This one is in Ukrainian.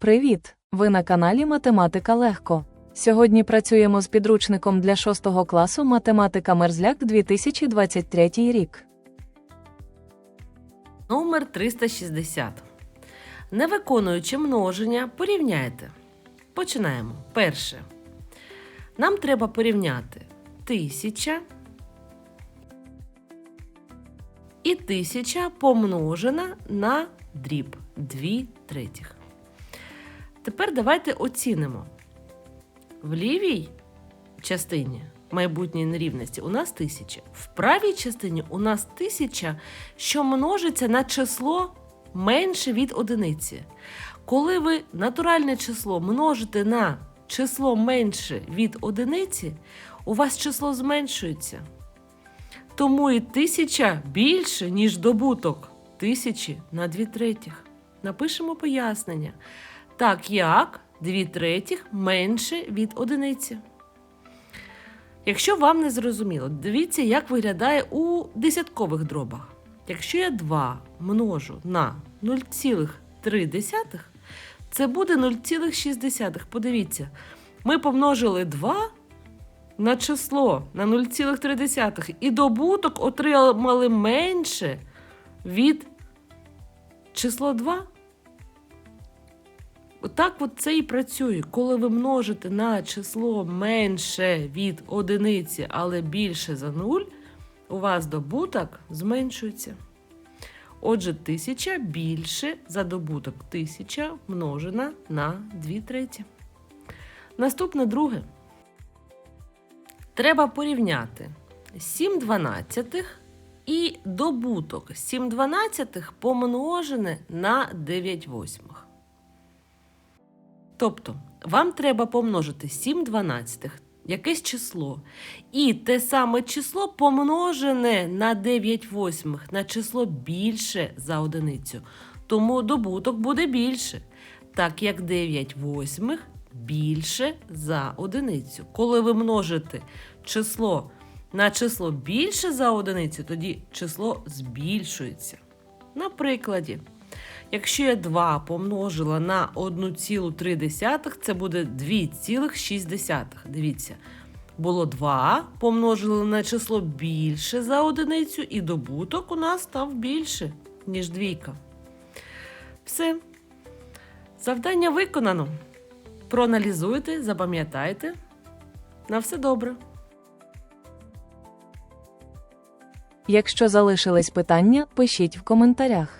Привіт! Ви на каналі Математика Легко. Сьогодні працюємо з підручником для 6 класу Математика Мерзляк 2023 рік. Номер 360. Не виконуючи множення, порівняйте. Починаємо. Перше. Нам треба порівняти 1000 і 1000 помножена на дріб 2 третіх. Тепер давайте оцінимо. В лівій частині майбутньої нерівності у нас 1000. В правій частині у нас 1000, що множиться на число менше від одиниці. Коли ви натуральне число множите на число менше від одиниці, у вас число зменшується. Тому і 1000 більше, ніж добуток тисячі на 2 третіх. Напишемо пояснення. Так як 2 третіх менше від одиниці. Якщо вам не зрозуміло, дивіться, як виглядає у десяткових дробах. Якщо я 2 множу на 0,3, це буде 0,6. Подивіться, ми помножили 2 на число на 0,3 і добуток отримали менше від число 2. Отак от це і працює. Коли ви множите на число менше від одиниці, але більше за 0, у вас добуток зменшується. Отже, 1000 більше за добуток 1000 множена на 2 треті. Наступне друге. Треба порівняти 7 дванадцятих і добуток 7 дванадцятих помножене на 9 восьмих. Тобто, вам треба помножити 7 дванадцятих, якесь число, і те саме число помножене на 9 восьмих, на число більше за одиницю. Тому добуток буде більше, так як 9 восьмих більше за одиницю. Коли ви множите число на число більше за одиницю, тоді число збільшується. На прикладі. Якщо я 2 помножила на 1,3, це буде 2,6. Дивіться, було 2, помножили на число більше за одиницю, і добуток у нас став більше, ніж двійка. Все. Завдання виконано. Проаналізуйте, запам'ятайте. На все добре. Якщо залишились питання, пишіть в коментарях.